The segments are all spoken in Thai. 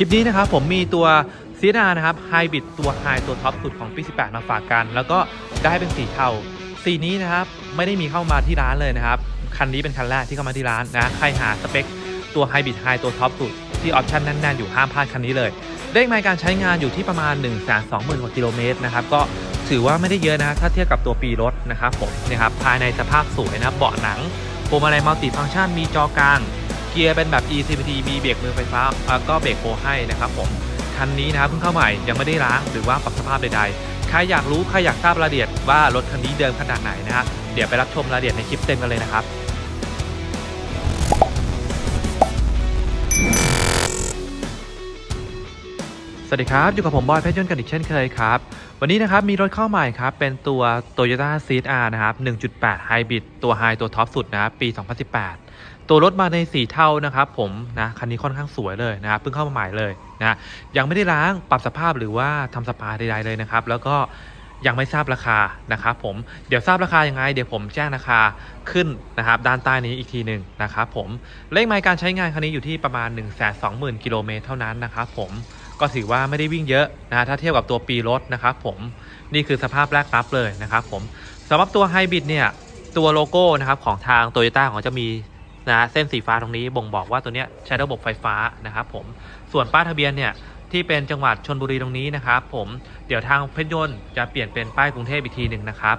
คลิปนี้นะครับผมมีตัวซีนานะครับไฮบริดตัวไฮตัวท็อปสุดของปี 18 มาฝากกัน แล้วก็ได้เป็นสีเทาสีนี้นะครับไม่ได้มีเข้ามาที่ร้านเลยนะครับ คันนี้เป็นคันแรกที่เข้ามาที่ร้านนะใครหาสเปคตัวไฮบริดไฮตัวท็อปสุดที่ออปชั่นแน่นๆอยู่ห้ามพลาดคันนี้เลยได้มาการใช้งานอยู่ที่ประมาณ 1 2 0 0 0 0กว่ากิโลเมตรนะครับก็ถือว่าไม่ได้เยอะนะถ้าเทียบกับตัวปีรถนะครับผมนะครับภายในสภาพสวยนะเบาะหนังพวงมาลัยมัลติฟังก์ชันมีจอกลาง เกียร์เป็นแบบ eCVT มีเบรกมือไฟฟ้าแล้วก็เบรกโฟให้นะครับผมคันนี้นะครับเพิ่งเข้าใหม่ยังไม่ได้ล้างหรือว่าปรับสภาพใดๆ ใครอยากรู้ใครอยากทราบรายละเอียดว่ารถคันนี้เดิมขนาดไหนนะฮะเดี๋ยวไปรับชมรายละเอียดในคลิปเต็มกันเลยนะครับ สวัสดีครับ อยู่กับผมบอยเพชรยนต์กันอีกเช่นเคยครับ วันนี้นะครับมีรถเข้าใหม่ครับ เป็นตัว Toyota c r นะครับ 1.8 Hybrid ตัว High ตัวท็อปสุดนะครับปี 2018 ตัวรถมาในสีเทานะครับผมนะคันนี้ค่อนข้างสวยเลยนะครับเพิ่งเข้ามาใหม่เลยนะยังไม่ได้ล้างปรับสภาพหรือว่าทำสปาใดๆเลยนะครับ แล้วก็ยังไม่ทราบราคานะครับผมเดี๋ยวทราบราคายังไง เดี๋ยวผมแจ้งราคาขึ้นนะครับด้านใต้นี้อีกทีหนึ่งนะครับผมเลขไมล์การใช้งานคันนี้อยู่ที่ประมาณ 1 2 0 0 0 0กิโลเมตรเท่านั้นนะครับผม ก็ถือว่าไม่ได้วิ่งเยอะนะถ้าเทียบกับตัวปีรถนะครับผมนี่คือสภาพแรกรับเลยนะครับผมสำหรับตัวไฮบริดเนี่ยตัวโลโก้นะครับของทาง t o y ยต้าของจะมีนะเส้นสีฟ้าตรงนี้บ่งบอกว่าตัวเนี้ยใช้ระบบไฟฟ้านะครับผมส่วนป้ายทะเบียนเนี่ยที่เป็นจังหวัดชนบุรีตรงนี้นะครับผมเดี๋ยวทางเพชรยนต์จะเปลี่ยนเป็นป้ายกรุงเทพอีกทีหนึ่งนะครับ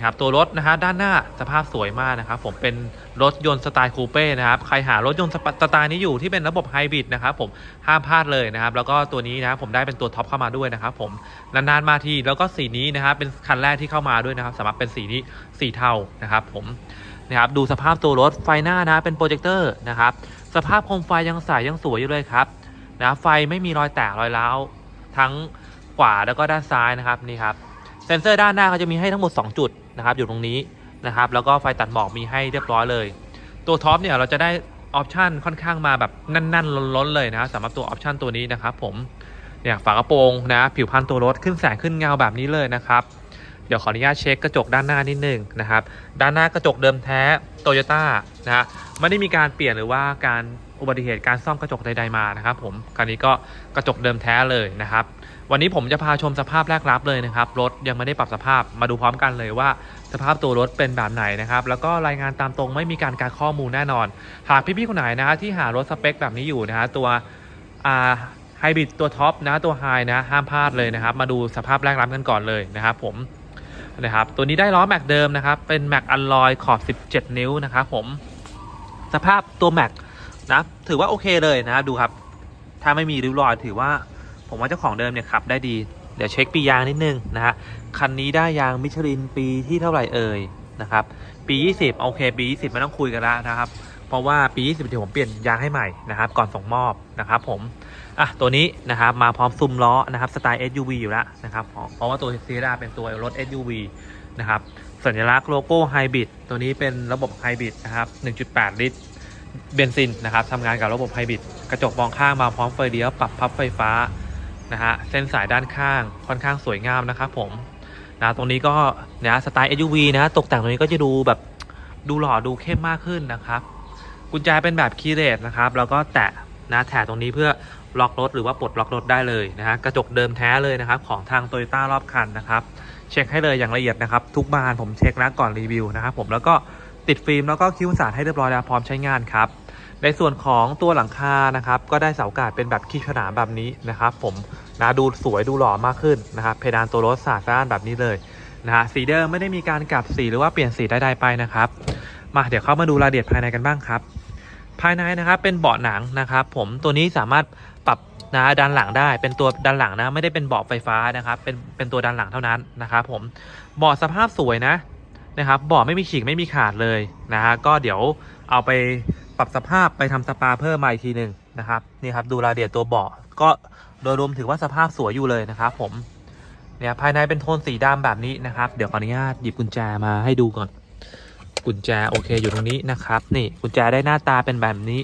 นะครับตัวรถนะฮะด้านหน้าสภาพสวยมากนะครับผมเป็นรถยนต์สไตล์คูเป้นะครับใครหารถยนต์สไตล์นี้อยู่ที่เป็นระบบไฮบริดนะครับผมห้ามพลาดเลยนะครับแล้วก็ตัวนี้นะผมได้เป็นตัวท็อปเข้ามาด้วยนะครับผมนานๆมาทีแล้วก็สีนี้นะครับเป็นคันแรกที่เข้ามาด้วยนะครับสำหรับเป็นสีนี้สีเทานะครับผมนะครับดูสภาพตัวรถไฟหน้านะเป็นโปรเจคเตอร์นะครับสภาพโคมไฟยังใสยังสวยอยู่เลยครับนะไฟไม่มีรอยแตกรอยร้าวทั้งขวาแล้วก็ด้านซ้ายนะครับนี่ครับเซ็นเซอร์ด้านหน้าเขาจะมีให้ทั้งหมด 2 จุด นะครับอยู่ตรงนี้นะครับแล้วก็ไฟตัดหมอกมีให้เรียบร้อยเลย ตัวท็อปเนี่ยเราจะได้ออปชันค่อนข้างมาแบบแน่นๆล้นๆเลยนะสำหรับตัวออปชันตัวนี้นะครับผมเนี่ยฝากระโปรงนะผิวพันตัวรถขึ้นแสงขึ้นเงาแบบนี้เลยนะครับเดี๋ยวขออนุญาตเช็คกระจกด้านหน้านิดนึงนะครับด้านหน้ากระจกเดิมแท้โตโยต้านะฮะไม่ได้มีการเปลี่ยนหรือว่าการอุบัติเหตุการซ่อมกระจกใดๆมานะครับผมคันนี้ก็กระจกเดิมแท้เลยนะครับ วันนี้ผมจะพาชมสภาพแรกรับเลยนะครับ รถยังไม่ได้ปรับสภาพมาดูพร้อมกันเลยว่า สภาพตัวรถเป็นแบบไหนนะครับ แล้วก็รายงานตามตรงไม่มีการการข้อมูลแน่นอน หากพี่ๆคนไหนนะที่หารถสเปคแบบนี้อยู่นะฮะตัวอ่าไฮบริดตัวท็อปนะตัวไฮนะห้ามพลาดเลยนะครับ มาดูสภาพแรกรับกันก่อนเลยนะครับผมนะครับตัวนี้ได้ล้อแม็กเดิมนะครับ เป็นแม็กอัลลอยขอบ 17 นิ้วนะครับผมสภาพตัวแม็กนะถือว่าโอเคเลยนะครับดูครับ ถ้าไม่มีริ้วรอยถือว่า ผมว่าเจ้าของเดิมเนี่ยขับได้ดี เดี๋ยวเช็คปียางนิดนึงนะฮะ คันนี้ได้ยางมิชลินปีที่เท่าไหร่เอ่ยนะครับ ปี 20 โอเค ปี 20 ไม่ต้องคุยกันแล้วนะครับ เพราะว่าปี 20เดี๋ยวผมเปลี่ยนยางให้ใหม่นะครับ ก่อนส่งมอบนะครับผม อะ ตัวนี้นะครับมาพร้อมซุ้มล้อนะครับสไตล์ SUV อยู่แล้วนะครับ เพราะเพราะว่าตัวซีราเป็นตัวรถ SUV นะครับสัญลักษณ์โลโก้ไฮบริดตัวนี้เป็นระบบไฮบริดนะครับ 1.8 ลิตรเบนซินนะครับทำงานกับระบบไฮบริดกระจกมองข้างมาพร้อมไฟเลี้ยวปรับพับไฟฟ้า นะฮะเส้นสายด้านข้างค่อนข้างสวยงามนะครับผมนะตรงนี้ก็นะสไตล์ SUV นะตกแต่งตรงนี้ก็จะดูแบบดูหล่อดูเข้มมากขึ้นนะครับกุญแจเป็นแบบคีย์เลสนะครับแล้วก็แตะนะแถะตรงนี้เพื่อล็อกรถหรือว่าปลดล็อกรถได้เลยนะฮะกระจกเดิมแท้เลยนะครับของทางโตโยต้ารอบคันนะครับเช็คให้เลยอย่างละเอียดนะครับทุกบานผมเช็คแล้วก่อนรีวิวนะครับผมแล้วก็ติดฟิล์มแล้วก็คิ้วสารให้เรียบร้อยแล้วพร้อมใช้งานครับ ในส่วนของตัวหลังคานะครับก็ได้เสากาดเป็นแบบขี้ขนามแบบนี้นะครับผมนะดูสวยดูหล่อมากขึ้นนะครับเพดานตัวรถสาดซ่านแบบนี้เลยนะฮะสีเดิมไม่ได้มีการกลับสีหรือว่าเปลี่ยนสีใดๆไปนะครับ มาเดี๋ยวเข้ามาดูรายละเอียดภายในกันบ้างครับ ภายในนะครับเป็นเบาะหนังนะครับ ผมตัวนี้สามารถปรับนะด้านหลังได้เป็นตัวด้านหลังนะไม่ได้เป็นเบาะไฟฟ้านะครับเป็นเป็นตัวด้านหลังเท่านั้นนะครับผมเบาะสภาพสวยนะนะครับเบาะไม่มีฉีกไม่มีขาดเลยนะฮะก็เดี๋ยวเอาไป ปรับสภาพไปทำสปาเพิ่มมาอีกทีหนึ่งนะครับนี่ครับดูรายละเอียดตัวเบาะก็โดยรวมถือว่าสภาพสวยอยู่เลยนะครับผมเนี่ยภายในเป็นโทนสีดำแบบนี้นะครับ เดี๋ยวขออนุญาตหยิบกุญแจมาให้ดูก่อน กุญแจโอเคอยู่ตรงนี้นะครับ นี่กุญแจได้หน้าตาเป็นแบบนี้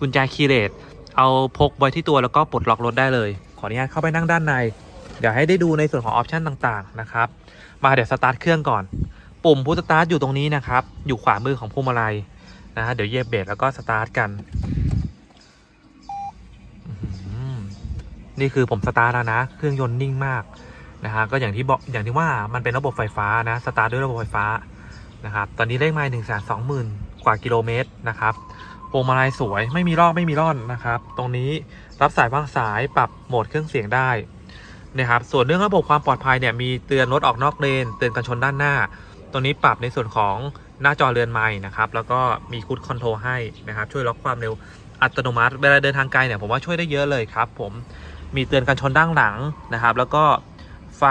กุญแจคีเลสเอาพกไว้ที่ตัวแล้วก็ปลดล็อกรถได้เลย ขออนุญาตเข้าไปนั่งด้านใน เดี๋ยวให้ได้ดูในส่วนของออปชันต่างๆนะครับ มาเดี๋ยวสตาร์ทเครื่องก่อน ปุ่มพุทสตาร์ทอยู่ตรงนี้นะครับ อยู่ขวามือของพวงมาลัย นะฮะเดี๋ยวเหยียบเบรกแล้วก็สตาร์ทกันนี่คือผมสตาร์ทแล้วนะเครื่องยนต์นิ่งมากนะฮะก็อย่างที่บอกอย่างที่ว่ามันเป็นระบบไฟฟ้านะสตาร์ทด้วยระบบไฟฟ้านะครับตอนนี้เลขไมล์หนึ่งแสนสองหมื่นกว่ากิโลเมตรนะครับพวงมาลัยสวยไม่มีลอกไม่มีร่อนนะครับ ตรงนี้รับสายวางสายปรับโหมดเครื่องเสียงได้นะครับส่วนเรื่องระบบความปลอดภัยเนี่ยมีเตือนรถออกนอกเลนเตือนกันชนด้านหน้า ตรงนี้ปรับในส่วนของ หน้าจอเรือนไม้นะครับ แล้วก็มีคูดคอนโทรลให้นะครับ ช่วยล็อกความเร็วอัตโนมัติ เวลาเดินทางไกลเนี่ยผมว่าช่วยได้เยอะเลยครับ ผมมีเตือนกันชนด้านหลังนะครับ แล้วก็ไฟ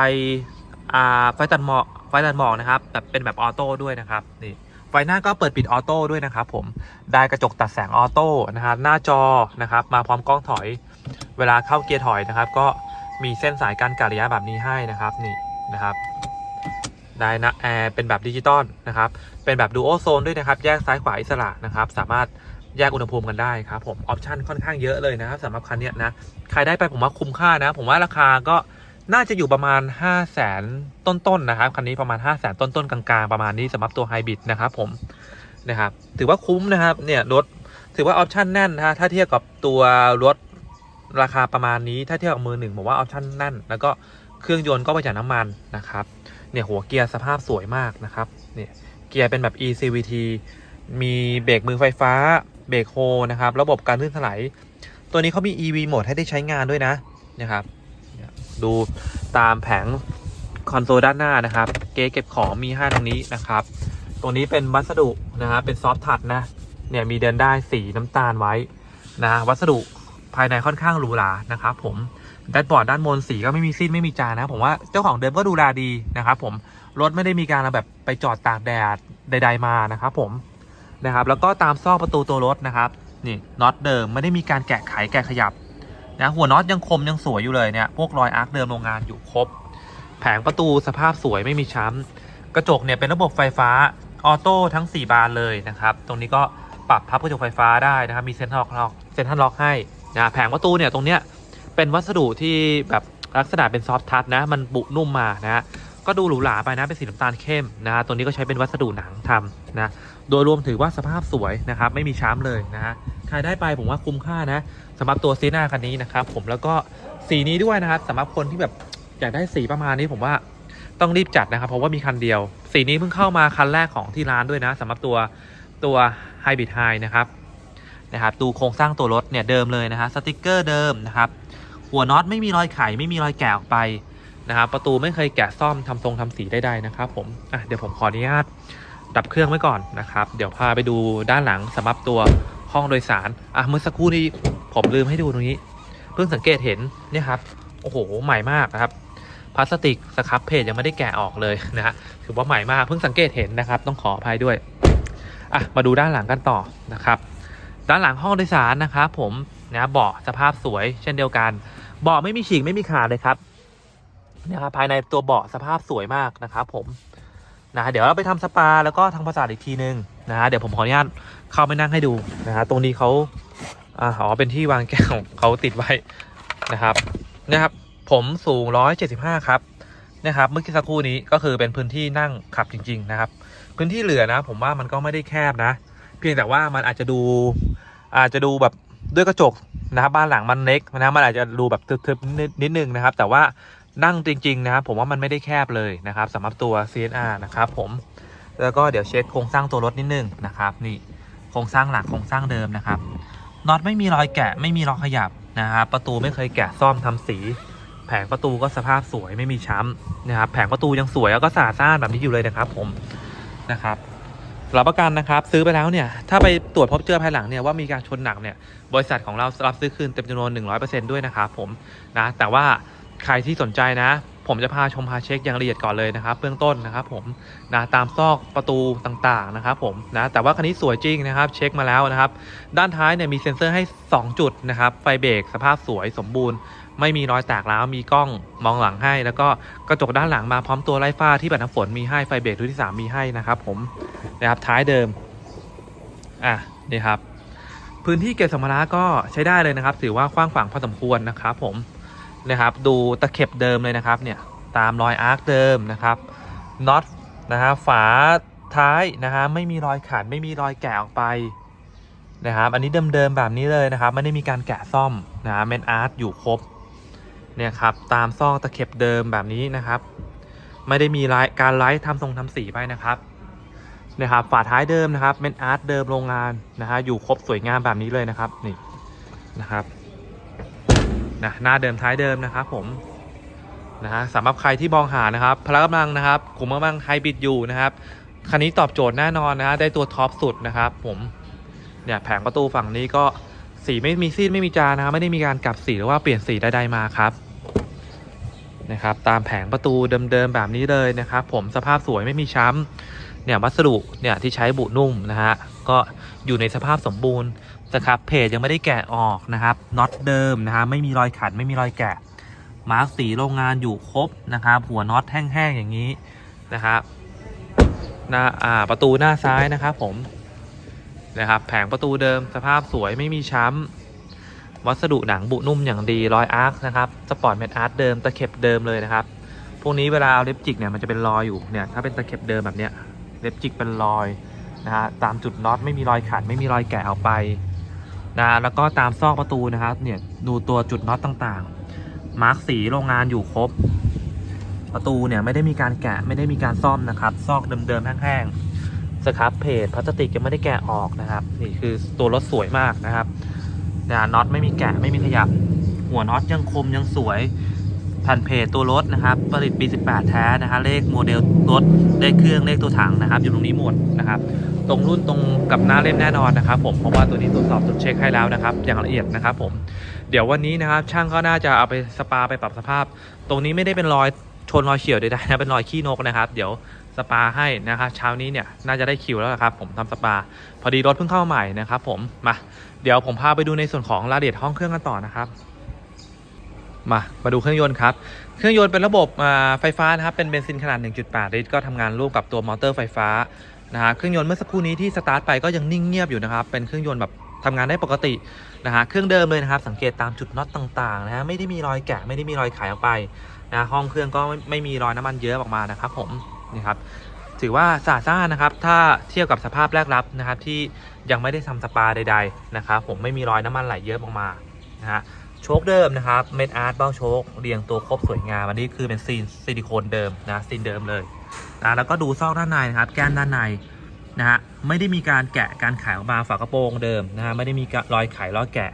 อ่าไฟตัดหมอกไฟตัดหมอกนะครับแบบเป็นแบบออโต้ด้วยนะครับนี่ไฟหน้าก็เปิดปิดออโต้ด้วยนะครับผมได้กระจกตัดแสงออโต้นะครับหน้าจอนะครับ มาพร้อมกล้องถอย เวลาเข้าเกียร์ถอยนะครับ ก็มีเส้นสายการกะระยะแบบนี้ให้นะครับนี่นะครับ ได้นะแอร์เป็นแบบดิจิตอลนะครับ เป็นแบบดูโอโซนด้วยนะครับ แยกซ้ายขวาอิสระนะครับ สามารถแยกอุณหภูมิกันได้ครับผม ออปชันค่อนข้างเยอะเลยนะครับสำหรับคันเนี้ยนะ ใครได้ไปผมว่าคุ้มค่านะ ผมว่าราคาก็น่าจะอยู่ประมาณ 5 0 0แสนต้นๆนะครับคันนี้ประมาณ 5 0 0แสนต้นๆกลางๆประมาณนี้สำหรับตัวไฮบริดนะครับผมนะครับถือว่าคุ้มนะครับเนี่ยรถถือว่าออปชันแน่นนะฮะถ้าเทียบกับตัวรถราคาประมาณนี้ถ้าเทียบกับมือหนึ่งผมว่าออปชันแน่น แล้วก็เครื่องยนต์ก็ประหยัดน้ำมันนะครับ เนี่ยหัวเกียร์สภาพสวยมากนะครับเนี่ยเกียร์เป็นแบบ eCVT มีเบรกมือไฟฟ้า เบรกโฮนะครับ ระบบการลื่นถลายตัวนี้เขามี EV โหมดให้ได้ใช้งานด้วยนะนะครับ ดูตามแผงคอนโซลด้านหน้านะครับ เกเก็บของมีให้ตรงนี้นะครับ ตรงนี้เป็นวัสดุนะครับเป็นซอฟทัชนะ เนี่ยมีเดินได้สีน้ำตาลไว้นะวัสดุภายในค่อนข้างหรูหรานะครับผม ด้านบอร์ดด้านบนสีก็ไม่มีซีดไม่มีจานนะ ผมว่าเจ้าของเดิมก็ดูแลดีนะครับผมรถไม่ได้มีการแบบไปจอดตากแดดใด ๆมานะครับผมนะครับ แล้วก็ตามซอกประตูตัวรถนะครับนี่น็อตเดิมไม่ได้มีการแกะไขแกะขยับนะหัวน็อตยังคมยังสวยอยู่เลยเนี่ยพวกรอยอาร์คเดิมโรงงานอยู่ครบ แผงประตูสภาพสวยไม่มีช้ำกระจกเนี่ยเป็นระบบไฟฟ้าออโต้ทั้ง 4 บานเลยนะครับ ตรงนี้ก็ปรับพับกระจกไฟฟ้าได้นะครับ มีเซ็นทรัลล็อกเซ็นทรัลล็อกให้นะแผงประตูเนี่ยตรงเนี้ย เป็นวัสดุที่แบบลักษณะเป็นซอฟทัชนะ มันบุนุ่มมานะก็ดูหรูหราไปนะเป็นสีน้ำตาลเข้มนะตัวนี้ก็ใช้เป็นวัสดุหนังทำนะโดยรวมถือว่าสภาพสวยนะครับ ไม่มีช้ำเลยนะฮะใครได้ไปผมว่าคุ้มค่านะสำหรับตัวซีน่าคันนี้นะครับ ผมแล้วก็สีนี้ด้วยนะครับสำหรับคนที่แบบอยากได้สีประมาณนี้ผมว่าต้องรีบจัดนะครับ เพราะว่ามีคันเดียว สีนี้เพิ่งเข้ามาคันแรกของที่ร้านด้วยนะสำหรับตัวตัว Hybrid High นะครับนะครับ ดูโครงสร้างตัวรถเนี่ยเดิมเลยนะฮะสติกเกอร์เดิมนะครับ หัวน็อตไม่มีรอยไขไม่มีรอยแกะออกไปนะครับประตูไม่เคยแกะซ่อมทำทรงทำสีได้ๆนะครับผมอะเดี๋ยวผมขออนุญาตดับเครื่องไว้ก่อนนะครับ เดี๋ยวพาไปดูด้านหลังสำหรับตัวห้องโดยสารอะเมื่อสักครู่นี้ผมลืมให้ดูตรงนี้ เพิ่งสังเกตเห็นเนี่ยครับโอ้โหใหม่มากนะครับพลาสติกสครับเพจยังไม่ได้แกะออกเลยนะฮะถือว่าใหม่มากเพิ่งสังเกตเห็นนะครับ ต้องขออภัยด้วยอะมาดูด้านหลังกันต่อนะครับ ด้านหลังห้องโดยสารนะครับผม นะเบาะสภาพสวยเช่นเดียวกันเบาะไม่มีฉีกไม่มีขาดเลยครับนะครับภายในตัวเบาะสภาพสวยมากนะครับผมนะเดี๋ยวเราไปทำสปาแล้วก็ทางภาษาอีกทีนึงนะฮะเดี๋ยวผมขออนุญาตเข้าไปนั่งให้ดูนะฮะตรงนี้เขาอ่าอ๋อเป็นที่วางแก้วเขาติดไว้นะครับนะครับ ผมสูง 175 ครับนะครับเมื่อกี้สักครู่นี้ก็คือเป็นพื้นที่นั่งขับจริง ๆ นะครับ พื้นที่เหลือนะ ผมว่ามันก็ไม่ได้แคบนะ เพียงแต่ว่ามันอาจจะดูอาจจะดูแบบ ด้วยกระจกนะครับบ้านหลังมันเล็กนะมันอาจจะดูแบบทึบๆนิดนิดนึงนะครับ แต่ว่านั่งจริง ๆ นะครับ ผมว่ามันไม่ได้แคบเลยนะครับสำหรับตัว CNR นะครับผมแล้วก็เดี๋ยวเช็คโครงสร้างตัวรถนิดนึงนะครับ นี่โครงสร้างหลักโครงสร้างเดิมนะครับน็อตไม่มีรอยแกะไม่มีรอยขยับนะครับประตูไม่เคยแกะซ่อมทำสี แผงประตูก็สภาพสวยไม่มีช้ำนะครับแผงประตูยังสวยแล้วก็สะอาดสะอานแบบนี้อยู่เลยนะครับ ผมนะครับ รับประกันนะครับ ซื้อไปแล้วเนี่ย ถ้าไปตรวจพบเจอภายหลังเนี่ยว่ามีการชนหนักเนี่ย บริษัทของเรารับซื้อคืนเต็มจำนวน 100%ด้วยนะครับผมนะ แต่ว่าใครที่สนใจนะ ผมจะพาชมพาเช็คอย่างละเอียดก่อนเลยนะครับเบื้องต้นนะครับผมนะตามซอกประตูต่างๆนะครับผมนะแต่ว่าคันนี้สวยจริงนะครับเช็คมาแล้วนะครับ ด้านท้ายเนี่ยมีเซ็นเซอร์ให้ 2 จุดนะครับไฟเบรกสภาพสวยสมบูรณ์ ไม่มีรอยแตกร้าวมีกล้องมองหลังให้ แล้วก็กระจกด้านหลังมาพร้อมตัวไล่ฟ้าที่บัดน้ำฝนมีให้ไฟเบรกรุ่นที่สามมีให้นะครับผมนะครับท้ายเดิมอะนี่ครับ พื้นที่เก็บสัมภาระก็ใช้ได้เลยนะครับ ถือว่ากว้างขวางพอสมควรนะครับผมนะครับ ดูตะเข็บเดิมเลยนะครับเนี่ยตามรอยอาร์คเดิมนะครับน็อตนะฮะฝาท้ายนะฮะไม่มีรอยขาดไม่มีรอยแกะออกไปนะครับอันนี้เดิมๆแบบนี้เลยนะครับ ไม่ได้มีการแกะซ่อมนะฮะเมนอาร์ตอยู่ครบ เนี่ยครับตามซอกตะเข็บเดิมแบบนี้นะครับ ไม่ได้มีลการไลท์ทำทรงทำสีไปนะครับเนี่ยครับฝาท้ายเดิมนะครับเป็นอาร์ตเดิมโรงงานนะฮะอยู่ครบสวยงามแบบนี้เลยนะครับนี่นะครับนะหน้าเดิมท้ายเดิมนะครับผมนะฮะสำหรับใครที่มองหานะครับพละกำลังนะครับกลุ่มกำลังไฮบริดอยู่นะครับคันนี้ตอบโจทย์แน่นอนนะฮะได้ตัวท็อปสุดนะครับ ผมเนี่ยแผงประตูฝั่งนี้ก็สีไม่มีซีดไม่มีจานนะครับไม่ได้มีการกลับสีหรือว่าเปลี่ยนสีใดๆมาครับ นะครับตามแผงประตูเดิมๆแบบนี้เลยนะครับ ผมสภาพสวยไม่มีช้ำเนี่ยวัสดุเนี่ยที่ใช้บุนุ่มนะฮะก็อยู่ในสภาพสมบูรณ์นะครับเพจยังไม่ได้แกะออกนะครับน็อตเดิมนะฮะไม่มีรอยขัดไม่มีรอยแกะ มาร์กสีโรงงานอยู่ครบนะครับหัวน็อตแห้งๆอย่างนี้นะครับหน้าอ่าประตูหน้าซ้ายนะครับผมนะครับแผงประตูเดิมสภาพสวยไม่มีช้ำ วัสดุหนังบุนุ่มอย่างดีรอยอาร์คนะครับสปอร์ตเมทอาร์ตเดิมตะเข็บเดิมเลยนะครับ พวกนี้เวลาเอาเล็บจิกเนี่ยมันจะเป็นรอยอยู่เนี่ยถ้าเป็นตะเข็บเดิมแบบเนี้ยเล็บจิกเป็นรอยนะฮะตามจุดน็อตไม่มีรอยขัดไม่มีรอยแกะออกไปนะแล้วก็ตามซอกประตูนะครับเนี่ยดูตัวจุดน็อตต่างๆ มาร์กสีโรงงานอยู่ครบ ประตูเนี่ยไม่ได้มีการแกะไม่ได้มีการซ่อมนะครับ ซอกเดิมๆแห้งๆสครับเพจพลาสติกยังไม่ได้แกะออกนะครับ นี่คือตัวรถสวยมากนะครับ นะน็อตไม่มีแกะไม่มีขยับ หัวน็อตยังคมยังสวยแผ่นเพจตัวรถนะครับ ผลิตปี 18 แท้นะฮะเลขโมเดลรถเลขเครื่องเลขตัวถังนะครับ อยู่ตรงนี้หมดนะครับ ตรงรุ่นตรงกับหน้าเล่มแน่นอนนะครับ ผมเพราะว่าตัวนี้ตรวจสอบตรวจเช็คให้แล้วนะครับ อย่างละเอียดนะครับ ผมเดี๋ยววันนี้นะครับ ช่างก็น่าจะเอาไปสปาไปปรับสภาพ ตรงนี้ไม่ได้เป็นรอยชนรอยเฉียวใดๆนะเป็นรอยขี้นกนะครับ เดี๋ยว สปาให้นะครับเช้านี้เนี่ยน่าจะได้คิวแล้วครับผมทำสปา พอดีรถเพิ่งเข้าใหม่นะครับผมมาเดี๋ยวผมพาไปดูในส่วนของรายละเอียดห้องเครื่องกันต่อนะครับมามาดูเครื่องยนต์ครับ เครื่องยนต์เป็นระบบไฟฟ้านะครับ เป็นเบนซินขนาด 1.8 ลิตร ก็ทำงานร่วมกับตัวมอเตอร์ไฟฟ้านะฮะ เครื่องยนต์เมื่อสักครู่นี้ที่สตาร์ทไปก็ยังนิ่งเงียบอยู่นะครับ เป็นเครื่องยนต์แบบทำงานได้ปกตินะฮะ เครื่องเดิมเลยนะครับ สังเกตตามจุดน็อตต่างๆนะฮะ ไม่ได้มีรอยแกะ ไม่ได้มีรอยขยออกไปนะ ห้องเครื่องก็ไม่ไม่มีรอยน้ำมันเยอะออกมานะครับผม นี่ครับถือว่าสะอาดสะอ้านะครับถ้าเทียบกับสภาพแรกรับนะครับที่ยังไม่ได้ทำสปาใด ๆนะครับผมไม่มีรอยน้ำมันไหลเยอะออกมานะฮะโชคเดิมนะครับเมดอาร์ตเบ้าโชคเรียงตัวครบสวยงามอันนี้คือเป็นซีนซิลิโคนเดิมนะซีนเดิมเลยนะแล้วก็ดูซอกด้านในนะครับแก้มด้านในนะฮะไม่ได้มีการแกะการขายออกมาฝากระโปรงเดิมนะฮะไม่ได้มีรอยไขรอยแกะ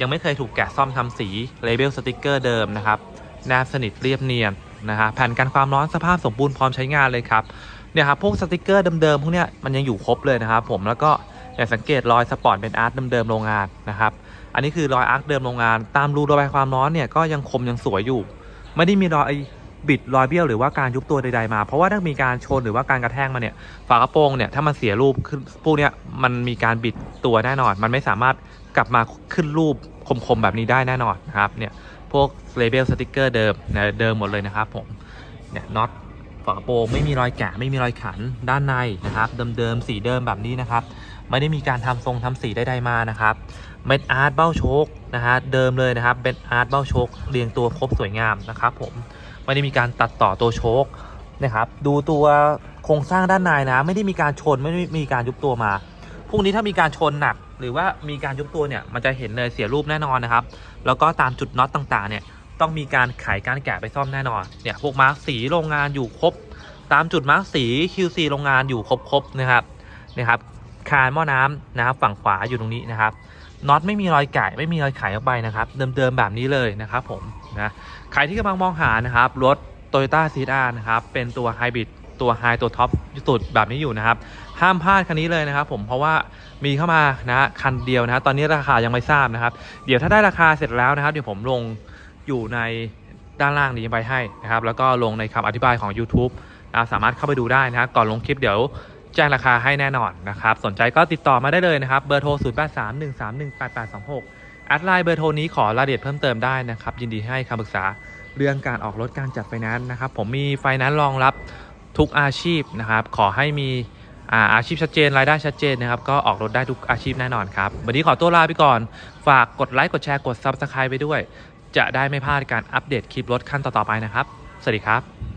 ยังไม่เคยถูกแกะซ่อมทำสีเลเบลสติกเกอร์เดิมนะครับแนบสนิทเรียบเนียน นะฮะแผ่นกันความร้อนสภาพสมบูรณ์พร้อมใช้งานเลยครับเนี่ยครับพวกสติกเกอร์เดิมๆพวกเนี้ยมันยังอยู่ครบเลยนะครับผมแล้วก็อย่างสังเกตรอยสปอร์ตเป็นอาร์ตเดิมๆโรงงานนะครับอันนี้คือรอยอาร์ตเดิมโรงงาน ตามรูระบายความร้อนเนี่ยก็ยังคมยังสวยอยู่ ไม่ได้มีรอยบิดรอยเบี้ยวหรือว่าการยุบตัวใดๆมา เพราะว่าถ้ามีการชนหรือว่าการกระแทกมาเนี่ยฝากระโปรงเนี่ยถ้ามันเสียรูปขึ้นพวกเนี้ยมันมีการบิดตัวแน่นอน มันไม่สามารถกลับมาขึ้นรูปคมๆแบบนี้ได้แน่นอนนะครับเนี่ย พวกเลเบลสติกเกอร์เดิมนะเดิมหมดเลยนะครับผมเนี่ยน็อตฝากระโปรงไม่มีรอยแกะไม่มีรอยขันด้านในนะครับ เดิมๆสีเดิมแบบนี้นะครับ ไม่ได้มีการทำทรงทำสีใดๆมานะครับเม็ดอาร์ตเบ้าโชคนะฮะเดิมเลยนะครับเป็นอาร์ตเบ้าโชคเรียงตัวครบสวยงามนะครับ ผมไม่ได้มีการตัดต่อตัวโชคนะครับ ดูตัวโครงสร้างด้านในนะ ไม่ได้มีการชนไม่ได้มีการยุบตัวมาพรุ่งนี้ถ้ามีการชนหนัก หรือว่ามีการยุบตัวเนี่ยมันจะเห็นเลยเสียรูปแน่นอนนะครับ แล้วก็ตามจุดน็อตต่างๆ เนี่ยต้องมีการไขการแกะไปซ่อมแน่นอนเนี่ยพวกมาร์กสีโรงงานอยู่ครบ ตามจุดมาร์กสี QC โรงงานอยู่ครบๆนะครับนะครับคานหม้อน้ำนะครับฝั่งขวาอยู่ตรงนี้นะครับน็อตไม่มีรอยแกะไม่มีรอยไขออกไปนะครับ เดิมๆแบบนี้เลยนะครับผมนะใครที่กำลังมองหานะครับรถ Toyota c r นะครับเป็นตัวไฮบริดตัวไฮตัวท็อปสุดแบบนี้อยู่นะครับ ห้ามพลาดคันนี้เลยนะครับผมเพราะว่ามีเข้ามานะคันเดียวนะตอนนี้ราคายังไม่ทราบนะครับ เดี๋ยวถ้าได้ราคาเสร็จแล้วนะครับ เดี๋ยวผมลงอยู่ในด้านล่างนี้ไปให้นะครับ แล้วก็ลงในคำอธิบายของ YouTube นะสามารถเข้าไปดูได้นะก่อนลงคลิปเดี๋ยวแจ้งราคาให้แน่นอนนะครับ สนใจก็ติดต่อมาได้เลยนะครับ เบอร์โทร 0 8 3 1 3 1 8 8 2 6แอดไลน์เบอร์โทรนี้ขอรายละเอียดเพิ่มเติมได้นะครับ ยินดีให้คำปรึกษาเรื่องการออกรถการจัดไฟแนนซ์นะครับ ผมมีไฟแนนซ์รองรับทุกอาชีพนะครับ ขอให้มี อาอาชีพชัดเจนรายได้ชัดเจนนะครับก็ออกรถได้ทุกอาชีพแน่นอนครับ วันนี้ขอตัวลาไปก่อน ฝากกดไลค์กดแชร์กด Subscribe ไปด้วย จะได้ไม่พลาดการอัปเดตคลิปรถขั้นต่อๆไปนะครับ สวัสดีครับ